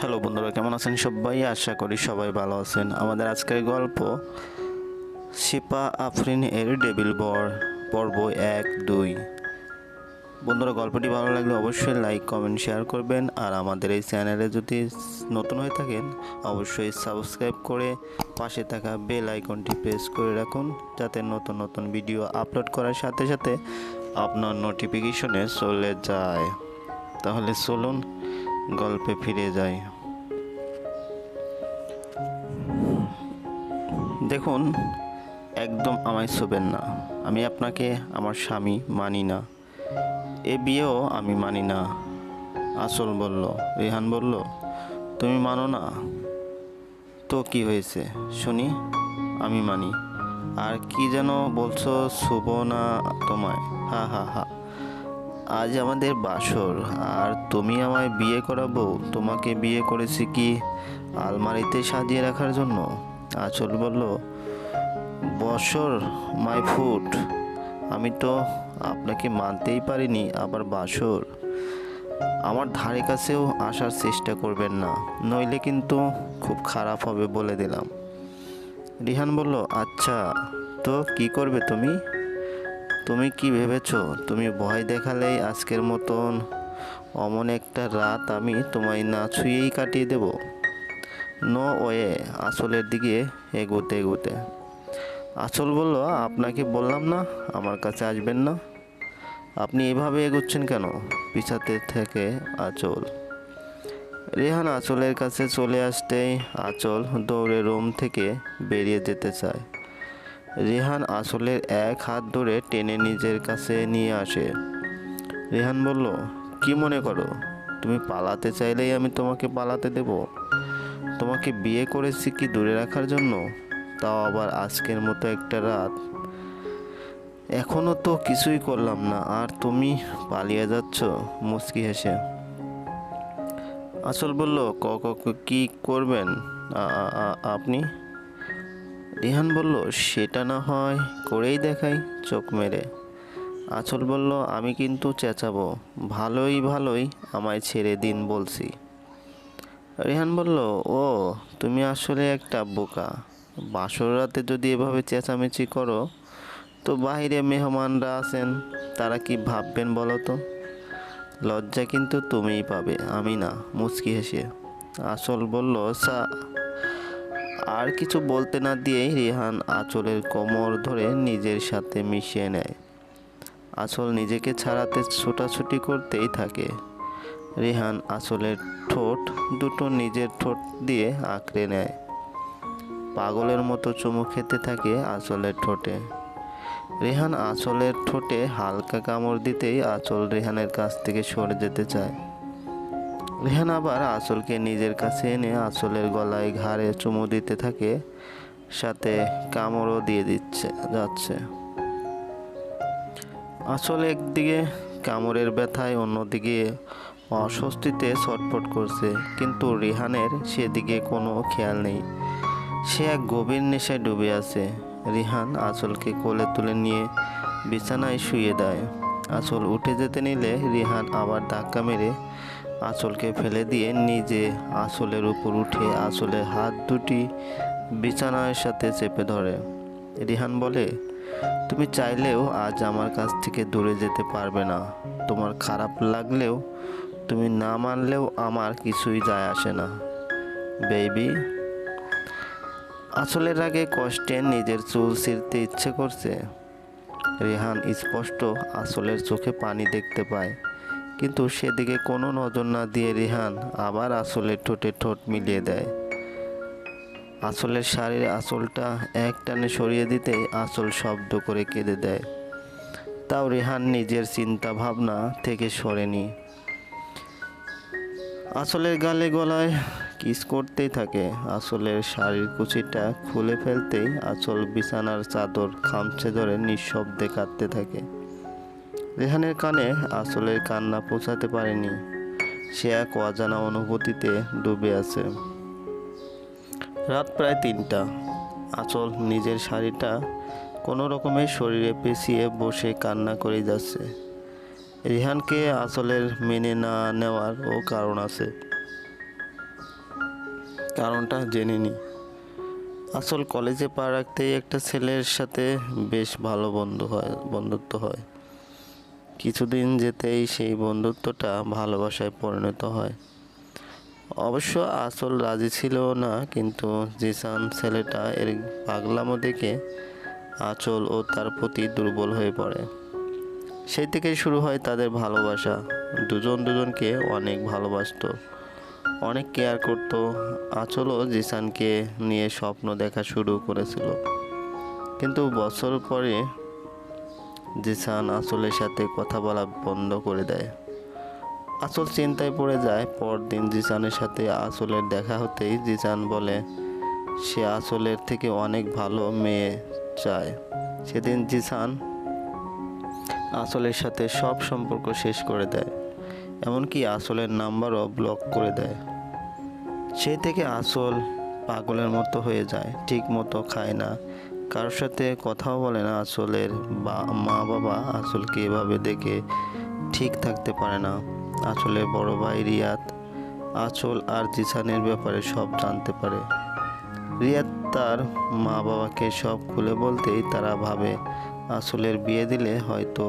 Hello বন্ধুরা, কেমন আছেন সবাই? আশা করি সবাই ভালো আছেন। আমাদের আজকের গল্প শিপা আফরিন এর ডেবিল বর, পর্ব এক দুই। বন্ধুরা, গল্পটি ভালো লাগলে অবশ্যই লাইক, কমেন্ট, শেয়ার করবেন। আর আমাদের এই চ্যানেলে যদি নতুন হয়ে থাকেন, অবশ্যই সাবস্ক্রাইব করে পাশে থাকা বেল আইকনটি প্রেস করে রাখুন, যাতে নতুন নতুন ভিডিও আপলোড করার সাথে সাথে আপনার নোটিফিকেশনে চলে যায়। তাহলে চলুন গল্পে ফিরে যাই দেখুন, একদম আমায় ছোবেন না। আমি আপনাকে আমার স্বামী মানি না। এ বিয়েও আমি মানি না। আসল বলল, রেহান বলল, তুমি মানো না? তো কি হয়েছে? শুনি, আমি মানি। আর কি যেন বলছো শুভ না তোমায়। হা হা হা। আজ আমাদের বাসর, আর তুমি আমায় বিয়ে করাবো? তোমাকে বিয়ে করেছি কি আলমারিতে সাজিয়ে রাখার জন্য? আচল বলল, বসর মাই ফুট আমি তো আপনাকে মানতেই পারিনি, আবার বাসর। আমার ধারে কাছেও আসার চেষ্টা করবেন না, নইলে কিন্তু খুব খারাপ হবে বলে দিলাম। রিহান বলল আচ্ছা তো কি করবে তুমি? তুমি কি ভেবেছো? তুমি ভয় দেখালেই আজকের মতন অমন একটা রাত আমি তোমায় না ছুঁয়েই কাটিয়ে দেব। নো ওয়ে, আসলের দিকে এগোতে এগোতে। আসল বলল, আপনাকে বললাম না, আমার কাছে আসবেন না। আপনি এভাবে এগোচ্ছেন কেন? পিছাতে থেকে আচল। রেহান আঁচলের কাছে চলে আসতেই আঁচল দৌড়ে রুম থেকে বেরিয়ে যেতে চায়। রেহান আসলের এক হাত ধরে টেনে নিজের কাছে নিয়ে আসে। রেহান বলল, কি মনে করো? তুমি পালাতে চাইলেই আমি তোমাকে পালাতে দেব। তোমাকে বিয়ে করেছি কি দূরে রাখার জন্য? তাও আবার আজকের মতো একটা রাত। এখনও তো কিছুই করলাম না, আর তুমি পালিয়ে যাচ্ছ? মুচকি হেসে। আসল বলল, ক, ক- ক- করবেন? আপনি? রিহান বলল, সেটা না হয় করেই দেখাই। চোখ মেরে। আঁচল বলল, আমি কিন্তু চেঁচাবো। ভালোই ভালোই আমায় ছেড়ে দিন বলছি। রেহান বলল, ও, তুমি আসলে একটা বোকা। বাসর রাতে যদি এভাবে চেঁচামেচি করো, তো বাইরে মেহমানরা আছেন, তারা কি ভাববেন বলো তো? লজ্জা কিন্তু তুমিই পাবে, আমি না। মুচকি হেসে। আসল বলল, সা আর কিছু বলতে না দিয়েই রেহান আঁচলের কোমর ধরে নিজের সাথে মিশিয়ে নেয়। আঁচল নিজেকে ছাড়াতে ছোটাছুটি করতেই থাকে। রেহান আঁচলের ঠোঁট দুটো নিজের ঠোঁট দিয়ে আঁকড়ে নেয়। পাগলের মতো চুমু খেতে থাকে আঁচলের ঠোঁটে। রেহান আঁচলের ঠোঁটে হালকা কামড় দিতেই আঁচল রেহানের কাছ থেকে সরে যেতে চায়। রেহান আবার আঁচলকে নিজের কাছে এনে আঁচলের গলায় ঘাড়ে চুমু দিতে থাকে, সাথে কামড়ও দিয়ে দিচ্ছে, যাচ্ছে। আসলে একদিকে কামড়ের ব্যথায়, অন্যদিকে অস্বস্তিতে ছটফট করছে, কিন্তু রিহানের সেদিকে কোনো খেয়াল নেই। সে এক গভীর নেশায় ডুবে আছে। রিহান আঁচলকে কোলে তুলে নিয়ে বিছানায় শুয়ে দেয়। আঁচল উঠে যেতে নিলে রিহান আবার ধাক্কা মেরে আঁচলকে ফেলে দিয়ে নিজে আঁচলের উপর উঠে আঁচলের হাত দুটি বিছানার সাথে চেপে ধরে। রিহান বলে, তুমি চাইলেও আজ আমার কাছ থেকে দূরে যেতে পারবে না। তোমার খারাপ লাগলেও, তুমি না মানলেও আমার কিছুই যায় আসে না। বেবি আসলের আগে কষ্টে নিজের চুল ছিঁড়তে ইচ্ছে করছে। রেহান স্পষ্ট আসলের চোখে পানি দেখতে পায়। কিন্তু সেদিকে কোনো নজর না দিয়ে রেহান আবার আসলের ঠোঁটে ঠোঁট মিলিয়ে দেয়। আসলের শাড়ির আঁচলটা এক টানে সরিয়ে দিতেই আঁচল শব্দ করে কেঁদে দেয়। তাও রেহান নিজের চিন্তা ভাবনা থেকে সরেনি। আসলের গালে গলায় কিস করতেই থাকে। আসলের শাড়ির কুচিটা খুলে ফেলতেই আসল বিছানার চাদর খামছে ধরে নিঃশব্দে কাঁদতে থাকে। রেহানের কানে আসলের কান্না পৌঁছাতে পারেনি। সে এক অজানা অনুভূতিতে ডুবে আছে। রাত প্রায় তিনটা। আঁচল নিজের শাড়িটা কোনো রকমের শরীরে পেঁচিয়ে বসে কান্না করে যাচ্ছে। রিহানকে আসলের মেনে না নেওয়ার ও কারণ আছে। কারণটা জেনে নিই আসল কলেজে পা রাখতেই একটা ছেলের সাথে বেশ ভালো বন্ধু হয়, বন্ধুত্ব হয়। কিছুদিন যেতেই সেই বন্ধুত্বটা ভালোবাসায় পরিণত হয়। অবশ্য আসল রাজি ছিল না, কিন্তু জিসান ছেলেটা এর পাগলামো দেখে আঁচল ও তার প্রতি দুর্বল হয়ে পড়ে। সেই থেকেই শুরু হয় তাদের ভালোবাসা। দুজন দুজনকে অনেক ভালোবাসতো, অনেক কেয়ার করতো। আঁচলও জিসানকে নিয়ে স্বপ্ন দেখা শুরু করেছিল। কিন্তু বছর পরে জিসান আসলের সাথে কথা বলা বন্ধ করে দেয়। আসল চিন্তায় পড়ে যায়, পরদিন জিসানের সাথে আসলের দেখা হতেই জিসান বলে, সে আসলের থেকে অনেক ভালো মেয়ে চায়। সেদিন জিসান আসলের সাথে সব সম্পর্ক শেষ করে দেয়, এমনকি আসলের নাম্বারও ব্লক করে দেয়। সেই থেকে আসল পাগলের মতো হয়ে যায় ঠিক মতো খায় না। কারোর সাথে কথাও বলে না আসলের বা মা বাবা আসলকে এভাবে দেখে ঠিক থাকতে পারে না। আসলের বড় ভাই রিয়াদ আচল আর জিসানের ব্যাপারে সব জানতে পারে। রিয়াদ তার মা বাবাকে সব খুলে বলতেই তারা ভাবে, আসলের বিয়ে দিলে হয়তো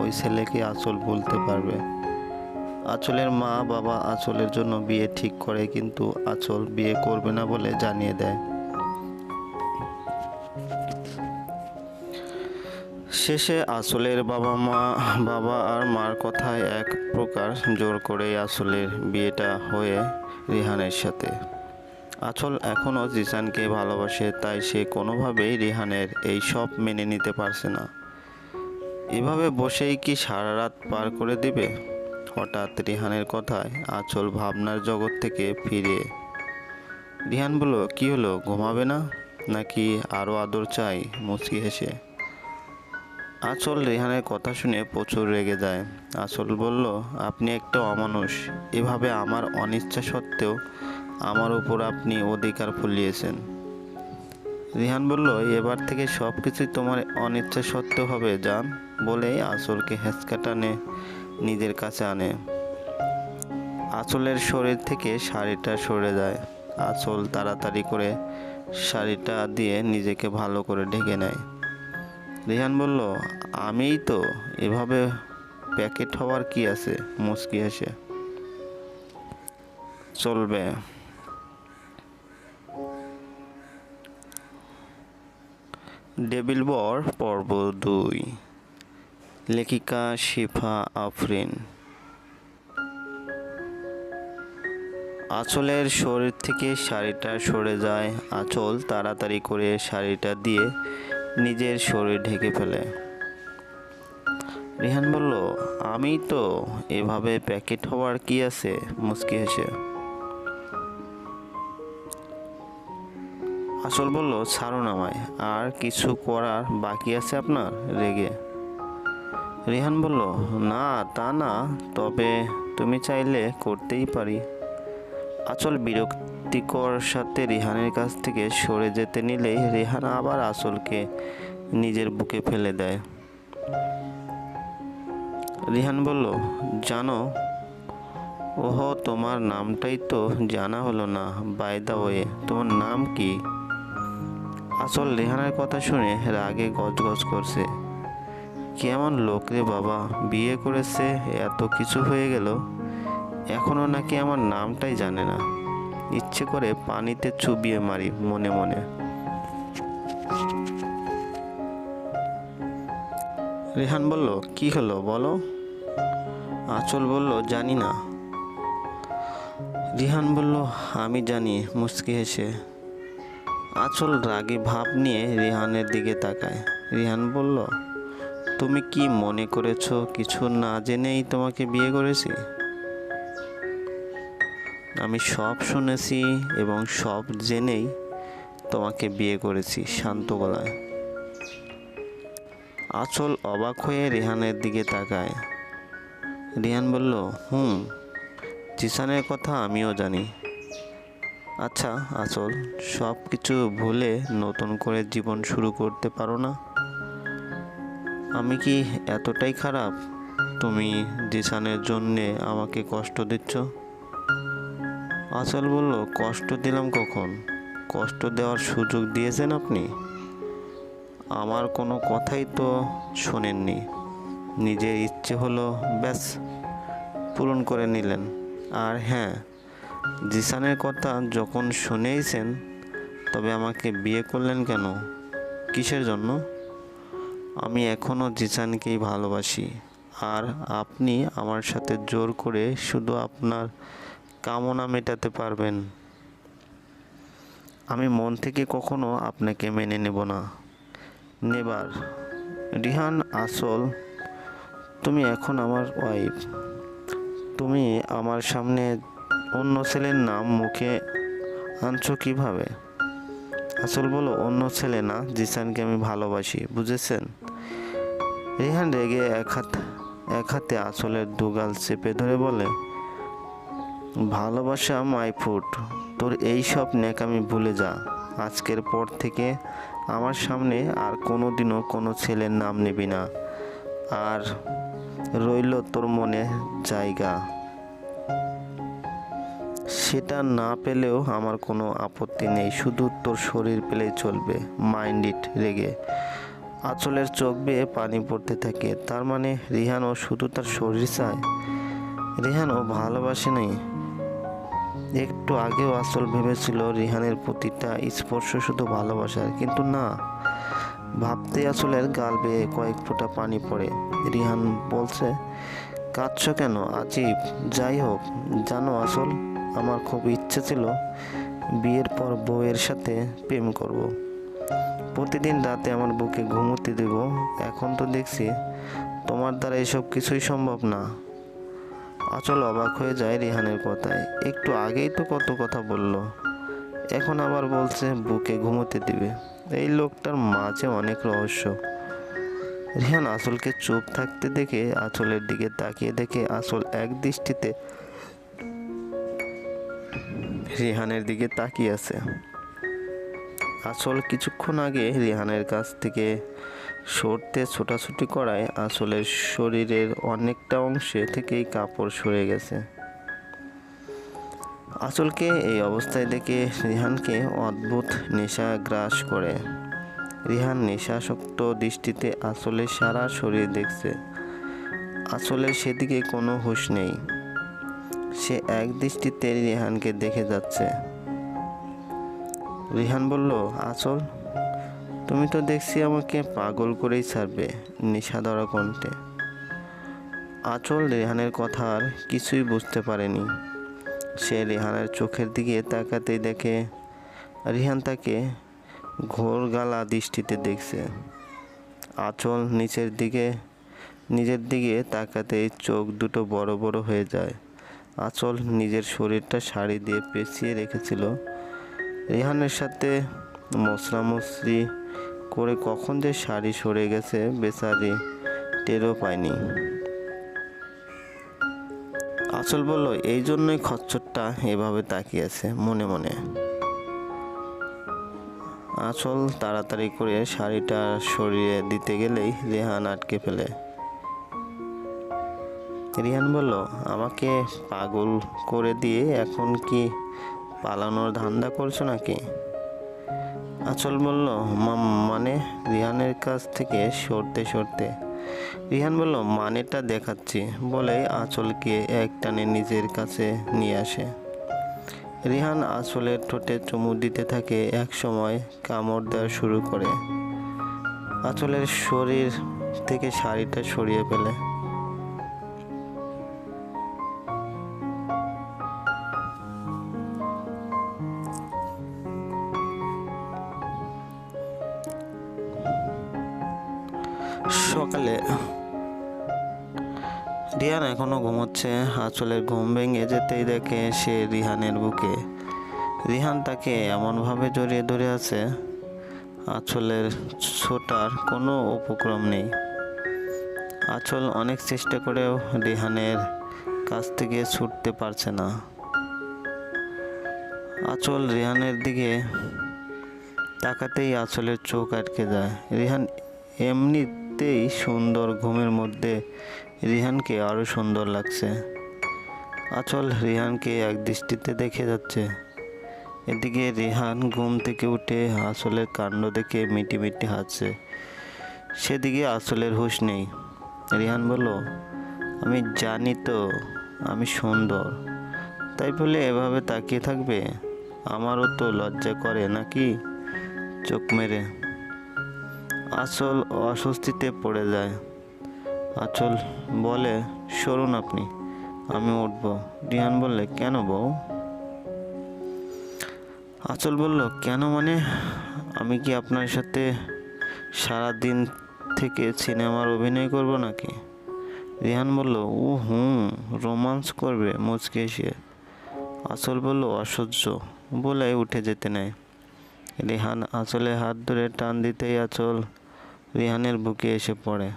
ওই ছেলেকে আঁচল ভুলতে পারবে। আঁচলের মা বাবা আঁচলের জন্য বিয়ে ঠিক করে, কিন্তু আঁচল বিয়ে করবে না বলে জানিয়ে দেয়। শেষে আসলের বাবা মা, বাবা আর মার কথায় এক প্রকার জোর করেই আসলের বিয়েটা হয়ে রিহানের সাথে। আচল এখনও জিসানকে ভালোবাসে, তাই সে কোনোভাবেই রিহানের এই সব মেনে নিতে পারছে না। এভাবে বসেই কি সারা রাত পার করে দিবে? হঠাৎ রিহানের কথায় আচল ভাবনার জগৎ থেকে ফিরে রিহান বলল, কি হলো, ঘুমাবে না? নাকি আরও আদর চাই? মুচকি হেসে। আচল রেহানের কথা শুনে প্রচুর রেগে যায়। আচল বলল, আপনি একটা অমানুষ। এভাবে আমার অনিচ্ছা সত্ত্বেও আমার উপর আপনি অধিকার ফুলিয়েছেন। রিহান বলল, এবার থেকে সব কিছুই তোমার অনিচ্ছা সত্ত্বেও হবে, জান। বলেই আঁচলকে হেঁচকা টানে, নিজের কাছে আনে। আঁচলের শরীর থেকে শাড়িটা সরে যায়। আঁচল তাড়াতাড়ি করে শাড়িটা দিয়ে নিজেকে ভালো করে ঢেকে নেয়। রিহান বলল, আমিই তো, এভাবে প্যাকেট হওয়ার কি আছে? মুচকি হেসে। চলবে। ডেবিল বর, পর্ব দুই। লেখিকা শিফা আফরিন। আঁচলের শরীর থেকে শাড়িটা সরে যায়। আঁচল তাড়াতাড়ি করে শাড়িটা দিয়ে নিজের শরীর ঢেকে ফেলে। রিহান বলল, আমি তো এভাবে প্যাকেট হওয়ার কি আছে? মুচকি হেসে। আসল বলল, ছাড়ুন আমায়, আর কিছু করার বাকি আছে আপনার? রেগে। রিহান বলল, না, তা না, তবে তুমি চাইলে করতেই পারি। আচল বিরক্তিকর সাথে রিহানের কাছ থেকে সরে যেতে নিলেই রেহান আবার আসলকে নিজের বুকে ফেলে দেয়। রিহান বলল, জানো, ওহ, তোমার নামটাই তো জানা হলো না। বাই দা ওয়ে তোমার নাম কি? আসল রেহানের কথা শুনে রাগে গজগজ করছে। কেমন লোক রে বাবা, বিয়ে করেছে, এত কিছু হয়ে গেল। এখনও নাকি আমার নামটাই জানে না। ইচ্ছে করে পানিতে চুবিয়ে মারি মনে মনে। রেহান বলল, কি হলো বলো? আঁচল বলল, জানি না। রিহান বলল, আমি জানি। মুচকি হেসে। আঁচল রাগে ভাব নিয়ে রিহানের দিকে তাকায়। রিহান বলল, তুমি কি মনে করেছ কিছু না জেনেই তোমাকে বিয়ে করেছি? আমি সব শুনেছি এবং সব জেনেই তোমাকে বিয়ে করেছি, শান্ত গলায়। আচল অবাক হয়ে রেহানের দিকে তাকায়। রিহান বলল, হুম, জিসানের কথা আমিও জানি। আচ্ছা আচল, সব কিছু ভুলে নতুন করে জীবন শুরু করতে পারো না? আমি কি এতটাই খারাপ? তুমি জিসানের জন্যে আমাকে কষ্ট দিচ্ছ? আচল বলল, কষ্ট দিলাম কখন? কষ্ট দেওয়ার সুযোগ দিয়েছেন আপনি? আমার কোনো কথাই তো শোনেননি। নিজের ইচ্ছে হলো ব্যাস পূরণ করে নিলেন। আর হ্যাঁ জিসানের কথা যখন শুনেইছেন, তবে আমাকে বিয়ে করলেন কেন? কিসের জন্য? আমি এখনও জিসানকেই ভালোবাসি। আর আপনি আমার সাথে জোর করে শুধু আপনার কামনা মেটাতে পারবেন। আমি মন থেকে কখনো আপনাকে মেনে নেব না। নেবার। রিহান, আসল, তুমি এখন আমার ওয়াইফ তুমি আমার সামনে অন্য ছেলের নাম মুখে আনছো কীভাবে? আসল বলো, অন্য ছেলে না, জিসানকে আমি ভালোবাসি, বুঝেছেন? রিহান রেগে এক হাত, এক হাতে আসলের দুগাল চেপে ধরে বলে ভালোবাসা, মাই ফুট। তোর এই সব ন্যাকামি ভুলে যা। আজকের পর থেকে আমার সামনে আর কোনো দিনও কোনো ছেলের নাম নিবি না। আর রইল তোর মনে জায়গা। সেটা না পেলেও আমার কোনো আপত্তি নেই। শুধু তোর শরীর পেলেই চলবে। মাইন্ড ইট রেগে। আঁচলের চোখ বেয়ে পানি পড়তে থাকে। তার মানে রিহান ও শুধু তার শরীর চায়। রিহান ও ভালোবাসে নেই। একটু আগেও আসল ভেবেছিল রিহানের প্রতিটা স্পর্শ শুধু ভালোবাসার, কিন্তু না, ভাবতে আসলের গাল বেয়ে কয়েক ফোঁটা পানি পড়ে। রিহান বলছে, কাঁদছ কেন আজিব যাই হোক, জানো আসল, আমার খুব ইচ্ছে ছিল বিয়ের পর বউয়ের সাথে প্রেম করব। প্রতিদিন রাতে আমার বুকে ঘুমোতে দেব, এখন তো দেখছি তোমার দ্বারা এসব কিছুই সম্ভব না। আচল অবাক হয়ে যায় রিহানের কথায়। একটু আগেই তো কত কথা বলল। এখন আবার বলছে, বুকে ঘুমোতে দিবে। এই লোকটার মাঝে অনেক রহস্য। রিহান আসলকে চুপ থাকতে দেখে আঁচলের দিকে তাকিয়ে দেখে আসল এক দৃষ্টিতে রিহানের দিকে তাকিয়ে আছে। আসল কিছুক্ষণ আগে রিহানের কাছ থেকে সরতে ছোটাছুটি করায় আসলের শরীরের অনেকটা অংশে থেকেই কাপড় সরে গেছে। আসলকে এই অবস্থায় দেখে রিহানকে অদ্ভুত নেশা গ্রাস করে। রিহান নেশাসক্ত দৃষ্টিতে আসলের সারা শরীর দেখছে। আসলের সেদিকে কোনো হুঁশ নেই। সে এক দৃষ্টিতে রিহানকে দেখে যাচ্ছে। রিহান বলল, আচল তুমি তো দেখছি আমাকে পাগল করেই ছাড়বে নেশা ধরা কণ্ঠে। আচল রেহানের কথা আর কিছুই বুঝতে পারেনি। সে রেহানের চোখের দিকে তাকাতেই দেখে রিহান তাকে ঘোর গালা দৃষ্টিতে দেখছে। আচল নিচের দিকে, নিজের দিকে তাকাতেই চোখ দুটো বড় বড় হয়ে যায়। আচল নিজের শরীরটা শাড়ি দিয়ে পেঁচিয়ে রেখেছিল। রেহানের সাথে মশরামশরি করে কখন যে শাড়ি সরে গেছে বেচারি টেরও পায়নি। আচল বলল, এই জন্যই খচ্চরটা এভাবে তাকিয়েছে মনে মনে। আচল তাড়াতাড়ি করে শাড়িটা সরিয়ে দিতে গেলেই রেহান আটকে ফেলে। রিহান বলল, আমাকে পাগল করে দিয়ে এখন কি পালানোর ধান্দা করছ নাকি? আচল বলল, "মা- মানে? রিহানের কাছ থেকে সরতে সরতে রিহান বলল, মানেটা দেখাচ্ছি। বলে আঁচলকে এক টানে নিজের কাছে নিয়ে আসে। রিহান আঁচলের ঠোঁটে চুমু দিতে থাকে, এক সময় কামড় দেওয়া শুরু করে। আঁচলের শরীর থেকে শাড়িটা সরিয়ে ফেলে। ঘুমোচ্ছে আঁচলের ঘুম ভেঙে যেতেই দেখে সে রিহানের বুকে। রিহান তাকে এমনভাবে জড়িয়ে ধরে আছে, আঁচলের ছোটার কোনো উপক্রম নেই। আঁচল অনেক চেষ্টা করেও রিহানের কাছ থেকে ছুটতে পারছে না। আঁচল রিহানের দিকে তাকাতেই আঁচলের চোখ আটকে যায়। রিহান এমনিতেই সুন্দর ঘুমের মধ্যে রিহানকে আরও সুন্দর লাগছে। আচল রিহানকে এক দৃষ্টিতে দেখে যাচ্ছে। এদিকে রিহান ঘুম থেকে উঠে আসলের কাণ্ড দেখে মিটি মিটি হাসছে। সেদিকে আসলের হুঁশ নেই। রিহান বলল, আমি জানি তো, আমি সুন্দর। তাই বলে এভাবে তাকিয়ে থাকবে? আমারও তো লজ্জা করে, নাকি? চোখ মেরে। আসল অস্বস্তিতে পড়ে যায়। আচল, বলে, সরুন আপনি, আমি উঠব। রিহান বললে, কেন বউ? আচল বলল, কেন মানে? আমি কি আপনার সাথে সারা দিন থেকে সিনেমার অভিনয় করব নাকি? রিহান বলল ও হুম, রোমান্স করবে মুচকে এসে আসল বলল, অসহ্য। বলে উঠে যেতে নেয়। রিহান আঁচলে হাত ধরে টান দিতেই আঁচল রিহানের বুকে এসে পড়ে।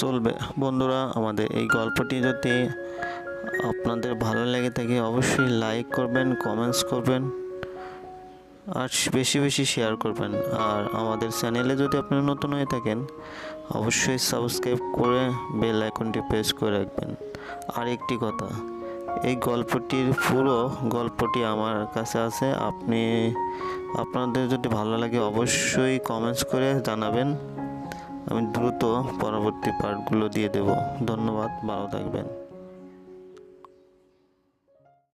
চলবে। বন্ধুরা, আমাদের এই গল্পটি যদি আপনাদের ভালো লেগে থাকে, অবশ্যই লাইক করবেন কমেন্টস করবেন, আর বেশি বেশি শেয়ার করবেন। আর আমাদের চ্যানেলে যদি আপনি নতুন হয়ে থাকেন, অবশ্যই সাবস্ক্রাইব করে বেল আইকনটি প্রেস করে রাখবেন। আর একটি কথা, এই গল্পটির পুরো গল্পটি আমার কাছে আছে। আপনি, আপনাদের যদি ভালো লাগে, অবশ্যই কমেন্টস করে জানাবেন। আমি দ্রুত পরবর্তী পার্টগুলো দিয়ে দেব। ধন্যবাদ ভালো থাকবেন।